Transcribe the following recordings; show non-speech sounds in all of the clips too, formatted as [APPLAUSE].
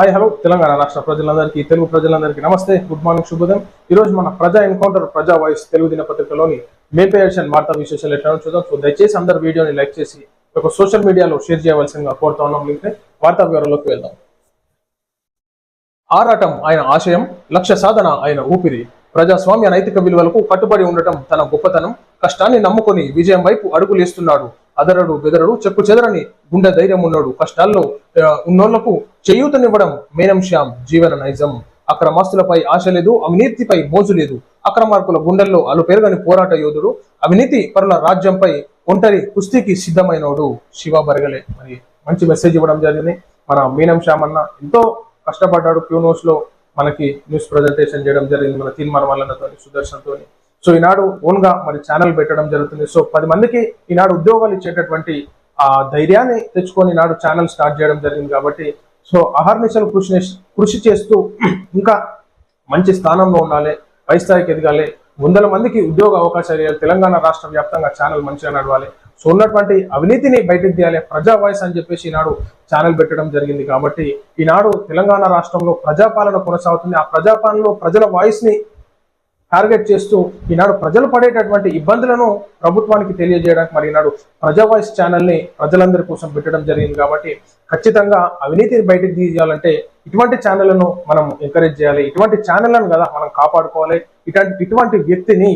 Hi hello Telangana రాష్ట్ర ప్రజలందరికీ తెలుగు ప్రజలందరికీ నమస్తే గుడ్ మార్నింగ్ శుభోదయం. ఈ రోజు మన ప్రజా ఎన్కౌంటర్ ప్రజా వాయిస్ తెలుగు దినపత్రికలోని మేపే ఎడిషన్ వార్తా విశేషాలు ఎట్లా చూద్దాం. సో దయచేసి అందరు వీడియోని లైక్ చేసి ఒక సోషల్ మీడియాలో షేర్ చేయవలసిందిగా కోరుతా ఉన్నాం. లింక్ వార్తా వివరాల్లోకి వెళ్దాం. ఆరాటం ఆయన ఆశయం లక్ష్య సాధన ఆయన ఊపిరి. ప్రజాస్వామ్య నైతిక విలువలకు కట్టుబడి ఉండటం తన గొప్పతనం. కష్టాన్ని నమ్ముకొని విజయం వైపు అడుగులేస్తున్నాడు. అదరడు బెదరడు చెక్కు చెదరని గుండె ధైర్యం ఉన్నాడు. కష్టాల్లో ఉన్నోళ్ళకు చేయూతనివ్వడం మేనం శ్యామ్ జీవన నైజం అక్రమాస్తులపై ఆశ లేదు అవినీతిపై మోజు లేదు. అక్రమార్కుల గుండెల్లో అలు పెరుగని పోరాట యోధుడు అవినీతి పరుల రాజ్యంపై ఒంటరి కుస్తీకి సిద్ధమైనోడు. శివ బరగలే. మరి మంచి మెసేజ్ ఇవ్వడం జరిగింది. మన మీనం శ్యామ్ అన్న ఎంతో కష్టపడ్డాడు క్యూనోస్లో మనకి న్యూస్ ప్రజెంటేషన్ చేయడం జరిగింది. మన తీర్మానం మల్లన్నతో సుదర్శన్తోని. సో ఈనాడు ఓన్గా మరి ఛానల్ పెట్టడం జరుగుతుంది. సో పది మందికి ఈనాడు ఉద్యోగాలు ఇచ్చేటటువంటి ఆ ధైర్యాన్ని తెచ్చుకొని ఈనాడు ఛానల్ స్టార్ట్ చేయడం జరిగింది కాబట్టి సో అహర్నిశలు కృషి కృషి చేస్తూ [CLEARS THROAT] ఇంకా మంచి స్థానంలో ఉండాలి పై స్థాయికి ఎదగాలి. వందల మందికి ఉద్యోగ అవకాశాలు ఇవ్వాలి. తెలంగాణ రాష్ట్ర వ్యాప్తంగా ఛానల్ మంచిగా నడవాలి. సో ఉన్నటువంటి అవినీతిని బయటకు తీయాలి. ప్రజా వాయిస్ అని చెప్పేసి ఈనాడు ఛానల్ పెట్టడం జరిగింది కాబట్టి ఈనాడు తెలంగాణ రాష్ట్రంలో ప్రజాపాలన కొనసాగుతుంది. ఆ ప్రజాపాలనలో ప్రజల వాయిస్ని టార్గెట్ చేస్తూ ఈనాడు ప్రజలు పడేటటువంటి ఇబ్బందులను ప్రభుత్వానికి తెలియజేయడానికి మరి ఈనాడు ప్రజా వాయిస్ ఛానల్ని ప్రజలందరి కోసం పెట్టడం జరిగింది కాబట్టి ఖచ్చితంగా అవినీతిని బయటకు తీయాలంటే ఇటువంటి ఛానళ్ళను మనం ఎంకరేజ్ చేయాలి. ఇటువంటి ఛానళ్ళను కదా మనం కాపాడుకోవాలి. ఇటువంటి ఇటువంటి వ్యక్తిని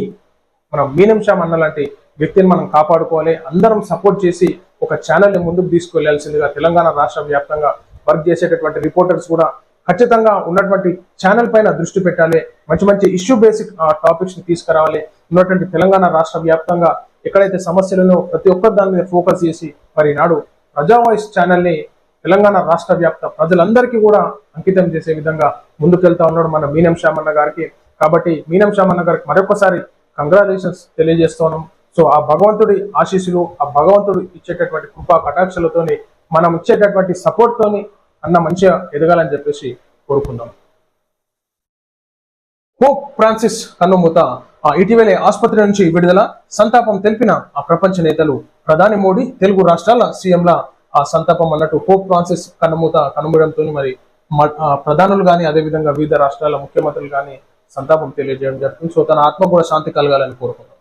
మనం మీనం శ్యామ్ అన్న లాంటి వ్యక్తిని మనం కాపాడుకోవాలి. అందరం సపోర్ట్ చేసి ఒక ఛానల్ని ముందుకు తీసుకువెళ్ళాల్సిందిగా తెలంగాణ రాష్ట్ర వ్యాప్తంగా వర్క్ చేసేటటువంటి రిపోర్టర్స్ కూడా ఖచ్చితంగా ఉన్నటువంటి ఛానల్ పైన దృష్టి పెట్టాలి. మంచి మంచి ఇష్యూ బేసిక్ టాపిక్స్ని తీసుకురావాలి. ఉన్నటువంటి తెలంగాణ రాష్ట్ర వ్యాప్తంగా ఎక్కడైతే సమస్యలను ప్రతి ఒక్కరి దాని మీద ఫోకస్ చేసి మరి నాడు ప్రజా వాయిస్ ఛానల్ని తెలంగాణ రాష్ట్ర వ్యాప్త ప్రజలందరికీ కూడా అంకితం చేసే విధంగా ముందుకెళ్తా ఉన్నాడు మన మీనం శ్యామన్న గారికి. కాబట్టి మీనం శ్యామన్న గారికి మరొకసారి కంగ్రాచులేషన్స్ తెలియజేస్తున్నాం. సో ఆ భగవంతుడి ఆశీస్సులు ఆ భగవంతుడు ఇచ్చేటటువంటి కృపా కటాక్షలతోని మనం ఇచ్చేటటువంటి సపోర్ట్తోని అన్న మంచిగా ఎదగాలని చెప్పేసి కోరుకుందాం. పోప్ ఫ్రాన్సిస్ కన్నుమూత ఆ ఇటీవలే ఆసుపత్రి నుంచి విడుదల సంతాపం తెలిపిన ఆ ప్రపంచ నేతలు ప్రధాని మోడీ తెలుగు రాష్ట్రాల సీఎంల ఆ సంతాపం అన్నట్టు పోప్ ఫ్రాన్సిస్ కన్నుమూత కనుమూడంతో మరి ప్రధానులు కానీ అదేవిధంగా వివిధ రాష్ట్రాల ముఖ్యమంత్రులు కానీ సంతాపం తెలియజేయడం జరుగుతుంది. సో తన ఆత్మ కూడా శాంతి కలగాలని కోరుకుందాం.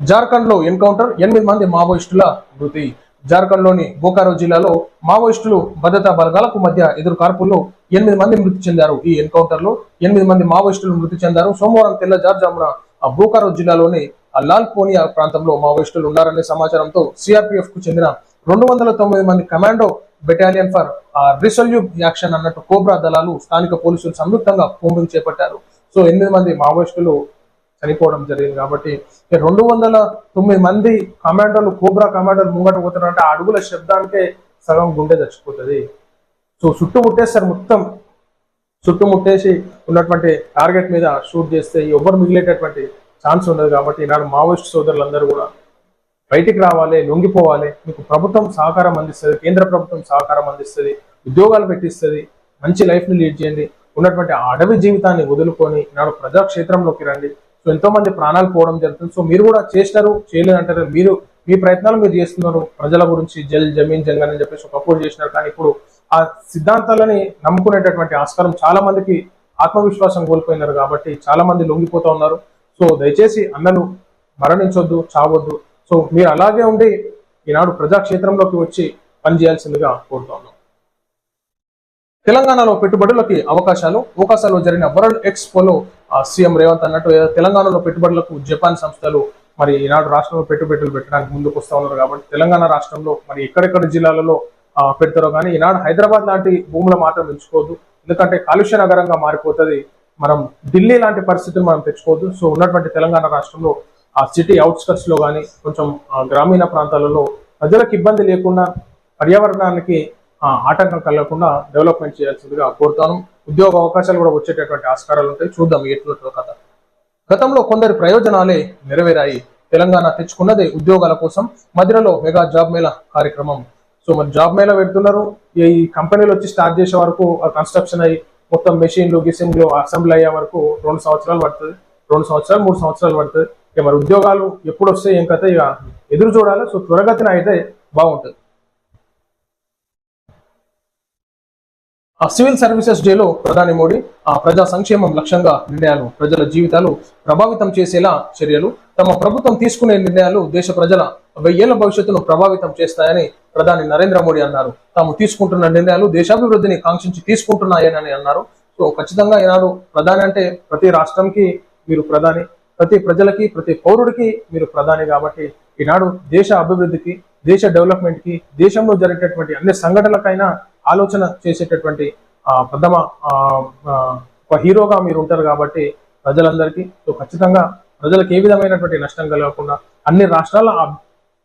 జార్ఖండ్లో ఎన్కౌంటర్ ఎనిమిది మంది మావోయిస్టుల మృతి. జార్ఖండ్లోని బోకారో జిల్లాలో మావోయిస్టులు భద్రతా బలగాలకు మధ్య ఎదురు కార్పుల్లో ఎనిమిది మంది మృతి చెందారు. ఈ ఎన్కౌంటర్లో ఎనిమిది మంది మావోయిస్టులు మృతి చెందారు. సోమవారం తెల్లజార్జామున ఆ బోకారో జిల్లాలోని ఆ లాల్ పోనియా ప్రాంతంలో మావోయిస్టులు ఉన్నారనే సమాచారంతో సిఆర్పిఎఫ్కు చెందిన రెండు వందల తొమ్మిది మంది commando battalion for resolute action అన్నట్టు కోబ్రా దళాలు స్థానిక పోలీసులు సంయుక్తంగా కూంబింగ్ చేపట్టారు. సో ఎనిమిది మంది మావోయిస్టులు చనిపోవడం జరిగింది. కాబట్టి రెండు వందల తొమ్మిది మంది కమాండోలు కోబ్రా కమాండోలు ముంగట పోతున్నారంటే ఆ అడుగుల శబ్దానికే సగం గుండె చచ్చిపోతుంది. సో చుట్టుముట్టేస్తారు మొత్తం. చుట్టుముట్టేసి ఉన్నటువంటి టార్గెట్ మీద షూట్ చేస్తే ఎవరు మిగిలేటటువంటి ఛాన్స్ ఉండదు కాబట్టి ఈనాడు మావోయిస్ట్ సోదరులందరూ కూడా బయటికి రావాలి లొంగిపోవాలి. మీకు ప్రభుత్వం సహకారం అందిస్తుంది కేంద్ర ప్రభుత్వం సహకారం అందిస్తుంది ఉద్యోగాలు పెట్టిస్తుంది మంచి లైఫ్ని లీడ్ చేయండి. ఉన్నటువంటి ఆ అడవి జీవితాన్ని వదులుకొని నాడు ప్రజాక్షేత్రంలోకి రండి. సో ఎంతో మంది ప్రాణాలు పోవడం జరుగుతుంది. సో మీరు కూడా చేసినారు చేయలేదు అంటారు. మీరు మీ ప్రయత్నాలు మీరు చేస్తున్నారు. ప్రజల గురించి జల్ జమీన్ జంగన్ అని చెప్పేసి ఒకప్పుడు చేసినారు. కానీ ఇప్పుడు ఆ సిద్ధాంతాలని నమ్ముకునేటటువంటి ఆస్కారం చాలా మందికి ఆత్మవిశ్వాసం కోల్పోయినారు కాబట్టి చాలా మంది లొంగిపోతా ఉన్నారు. సో దయచేసి అన్నలు మరణించొద్దు చావద్దు. సో మీరు అలాగే ఉండి ఈనాడు ప్రజాక్షేత్రంలోకి వచ్చి పనిచేయాల్సిందిగా కోరుతా తెలంగాణలో పెట్టుబడులకి అవకాశాలు అవకాశాలు జరిగిన వరల్డ్ ఎక్స్పోలో సీఎం రేవంత్ అన్నట్టు తెలంగాణలో పెట్టుబడులకు జపాన్ సంస్థలు మరి ఈనాడు రాష్ట్రంలో పెట్టుబడులు పెట్టడానికి ముందుకు వస్తా ఉన్నారు కాబట్టి తెలంగాణ రాష్ట్రంలో మరి ఎక్కడెక్కడ జిల్లాలలో పెడతారో కానీ ఈనాడు హైదరాబాద్ లాంటి భూములు మాత్రం ఎంచుకోవద్దు ఎందుకంటే కాలుష్య నగరంగా మారిపోతుంది. మనం ఢిల్లీ లాంటి పరిస్థితులు మనం తెచ్చుకోవద్దు. సో ఉన్నటువంటి తెలంగాణ రాష్ట్రంలో ఆ సిటీ అవుట్స్కట్స్లో కానీ కొంచెం గ్రామీణ ప్రాంతాలలో ప్రజలకు ఇబ్బంది లేకుండా పర్యావరణానికి ఆటంకం కలగకుండా డెవలప్మెంట్ చేయాల్సిందిగా కోరుతాను. ఉద్యోగ అవకాశాలు కూడా వచ్చేటటువంటి ఆస్కారాలు ఉంటాయి. చూద్దాం ఎట్లుంటుందో కథ. గతంలో కొందరి ప్రయోజనాలే నెరవేరాయి. తెలంగాణ తెచ్చుకున్నదే ఉద్యోగాల కోసం మధ్యలో మెగా జాబ్ మేళా కార్యక్రమం. సో మరి జాబ్ మేళా పెడుతున్నారు. ఈ కంపెనీలు వచ్చి స్టార్ట్ చేసే వరకు కన్స్ట్రక్షన్ అయ్యి మొత్తం మెషిన్లు గిసింగ్లు అసెంబ్లీ అయ్యే వరకు రెండు సంవత్సరాలు పడుతుంది. రెండు సంవత్సరాలు మూడు సంవత్సరాలు పడుతుంది. ఇక మరి ఉద్యోగాలు ఎప్పుడు వస్తాయి ఏం కథ? ఇక ఎదురు చూడాలి. సో త్వరగతిన అయితే బాగుంటుంది. సివిల్ సర్వీసెస్ డేలో ప్రధాని మోడీ ఆ ప్రజా సంక్షేమం లక్ష్యంగా నిర్ణయాలు ప్రజల జీవితాలు ప్రభావితం చేసేలా చర్యలు తమ ప్రభుత్వం తీసుకునే నిర్ణయాలు దేశ ప్రజల వెయ్యేళ్ళ భవిష్యత్తును ప్రభావితం చేస్తాయని ప్రధాని నరేంద్ర మోడీ అన్నారు. తాము తీసుకుంటున్న నిర్ణయాలు దేశాభివృద్ధిని కాంక్షించి తీసుకుంటున్నాయని అన్నారు. సో ఖచ్చితంగా ఈనాడు ప్రధాని అంటే ప్రతి రాష్ట్రంకి మీరు ప్రధాని ప్రతి ప్రజలకి ప్రతి పౌరుడికి మీరు ప్రధాని కాబట్టి ఈనాడు దేశ అభివృద్ధికి దేశ డెవలప్మెంట్కి దేశంలో జరిగేటటువంటి అన్ని సంఘటనలకైనా ఆలోచన చేసేటటువంటి ప్రథమ ఆ, ఒక హీరోగా మీరు ఉంటారు కాబట్టి ప్రజలందరికీ సో ఖచ్చితంగా ప్రజలకు ఏ విధమైనటువంటి నష్టం కలగకుండా అన్ని రాష్ట్రాల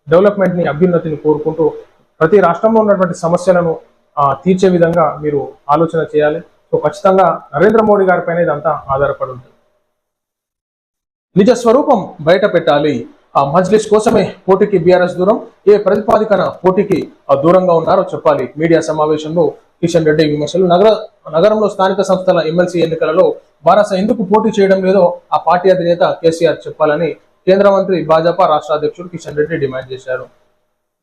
డెవలప్మెంట్ని అభ్యున్నతిని కోరుకుంటూ ప్రతి రాష్ట్రంలో ఉన్నటువంటి సమస్యలను తీర్చే విధంగా మీరు ఆలోచన చేయాలి. సో ఖచ్చితంగా నరేంద్ర మోడీ గారిపైన ఇదంతా ఆధారపడి ఉంటుంది. నిజ స్వరూపం బయట పెట్టాలి. మజ్లిస్ కోసమే పోటీకి బీఆర్ఎస్ దూరం. ఏ ప్రతిపాదికన పోటీకి దూరంగా ఉన్నారో చెప్పాలి. మీడియా సమావేశంలో కిషన్ రెడ్డి విమర్శలు. నగర నగరంలో స్థానిక సంస్థల ఎమ్మెల్సీ ఎన్నికలలో బారాస ఎందుకు పోటీ చేయడం లేదో ఆ పార్టీ అధినేత కేసీఆర్ చెప్పాలని కేంద్ర మంత్రి భాజపా రాష్ట్ర అధ్యక్షుడు కిషన్ రెడ్డి డిమాండ్ చేశారు.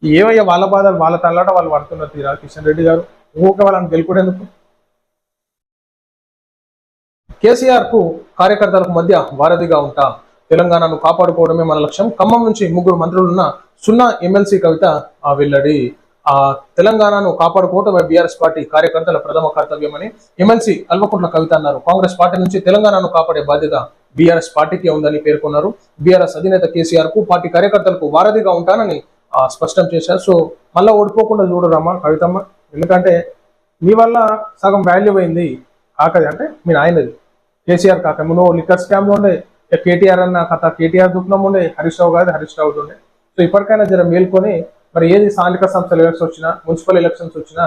ఏవయ్యా వాళ్ళ బాధలు వాళ్ళ తల్లాట వాళ్ళు పడుతున్న తీరా కిషన్ రెడ్డి గారు? ఊరికే వాళ్ళని గెలుపుడేందుకు? కేసీఆర్కు కార్యకర్తలకు మధ్య వారధిగా ఉంటా. తెలంగాణను కాపాడుకోవడమే మన లక్ష్యం. ఖమ్మం నుంచి ముగ్గురు మంత్రులున్న సున్నా ఎమ్మెల్సీ కవిత ఆ వెల్లడి. ఆ తెలంగాణను కాపాడుకోవటమే బీఆర్ఎస్ పార్టీ కార్యకర్తల ప్రథమ కర్తవ్యమని ఎమ్మెల్సీ కల్వకుంట్ల కవిత అన్నారు. కాంగ్రెస్ పార్టీ నుంచి తెలంగాణను కాపాడే బాధ్యత బీఆర్ఎస్ పార్టీకి ఉందని పేర్కొన్నారు. బీఆర్ఎస్ అధినేత కేసీఆర్కు పార్టీ కార్యకర్తలకు వారధిగా ఉంటానని స్పష్టం చేశారు. సో మళ్ళీ ఓడిపోకుండా చూడరమ్మా కవితమ్మ? ఎందుకంటే మీ వల్ల సగం వాల్యూ అయింది కాకది అంటే మీ నాయనది. కేసీఆర్ కాక. నువ్వు లిక్కర్ స్కామ్లో ఉండే కేటీఆర్ అన్న కథ కేటీఆర్ దుఃఖం ఉండే హరీష్ రావు కాదు హరీష్ రావు ఉండే. సో ఇప్పటికైనా జర మేల్కొని మరి ఏది స్థానిక సంస్థల ఎలక్షన్స్ వచ్చినా మున్సిపల్ ఎలక్షన్స్ వచ్చినా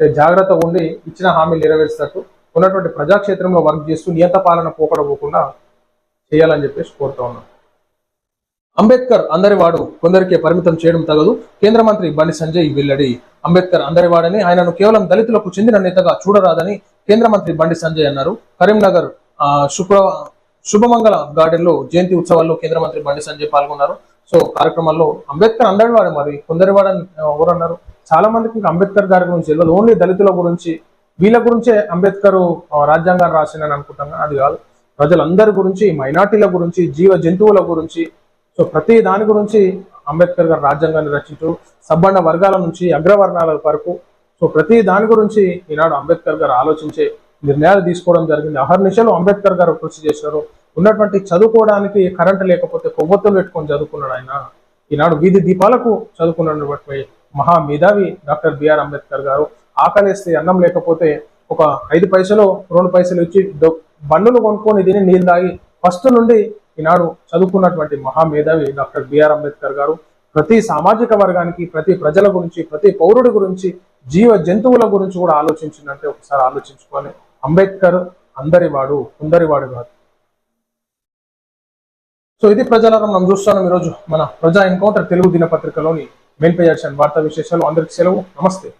జాగ్రత్త జాగ్రత్తగా ఉండి ఇచ్చిన హామీలు నెరవేర్చినట్టు ఉన్నటువంటి ప్రజాక్షేత్రంలో వర్క్ చేస్తూ నియంత పాలన పోకడపోకుండా చేయాలని చెప్పేసి కోరుతా ఉన్నాం. అంబేద్కర్ అందరివాడు కొందరికే పరిమితం చేయడం తగదు. కేంద్ర మంత్రి బండి సంజయ్ వెల్లడి అంబేద్కర్ అందరివాడని ఆయనను కేవలం దళితులకు చెందిన నేతగా చూడరాదని కేంద్ర మంత్రి బండి సంజయ్ అన్నారు. కరీంనగర్ ఆ, శుభమంగళ గార్డెన్లో జయంతి ఉత్సవాల్లో కేంద్ర మంత్రి బండి సంజయ్ పాల్గొన్నారు. సో కార్యక్రమాల్లో అంబేద్కర్ అందరివాడు మరి. కొందరివాడని ఎవరు అన్నారు? చాలా మందికి ఇంకా అంబేద్కర్ గారి గురించి తెలియదు ఓన్లీ దళితుల గురించి వీళ్ళ గురించే అంబేద్కర్ రాజ్యాంగాన్ని రాసిందని అనుకుంటాను. అది కాదు. ప్రజలందరి గురించి మైనార్టీల గురించి జీవ జంతువుల గురించి సో ప్రతి దాని గురించి అంబేద్కర్ గారు రాజ్యాంగాన్ని రచించు సబ్బండ వర్గాల నుంచి అగ్రవర్ణాల వరకు సో ప్రతి దాని గురించి ఈనాడు అంబేద్కర్ గారు ఆలోచించే నిర్ణయాలు తీసుకోవడం జరిగింది. అహర్నిశలు అంబేద్కర్ గారు కృషి చేశారు. ఉన్నటువంటి చదువుకోవడానికి కరెంట్ లేకపోతే కొవ్వొత్తులు పెట్టుకొని చదువుకున్నాడు ఆయన. ఈనాడు వీధి దీపాలకు చదువుకున్నటువంటి మహా మేధావి డాక్టర్ బిఆర్ అంబేద్కర్ గారు. ఆకలిస్తే అన్నం లేకపోతే ఒక ఐదు పైసలు రెండు పైసలు ఇచ్చి బండ్లు బండులు కొనుక్కొని దీన్ని నీళ్ళు తాగి ఫస్ట్ నుండి ఈనాడు చదువుకున్నటువంటి మహా మేధావి డాక్టర్ బిఆర్ అంబేద్కర్ గారు. ప్రతి సామాజిక వర్గానికి ప్రతి ప్రజల గురించి ప్రతి పౌరుడి గురించి జీవ జంతువుల గురించి కూడా ఆలోచించిందంటే ఒకసారి ఆలోచించుకోవాలి అంబేద్కర్ అందరివాడు కుందరివాడు కాదు. సో ఇది ప్రజలారం మనం చూస్తున్నాం ఈరోజు మన ప్రజా ఎన్కౌంటర్ తెలుగు దినపత్రికలోని మెయిన్ పేజ్ వార్తా విశేషాలు. అందరికి సెలవు. నమస్తే.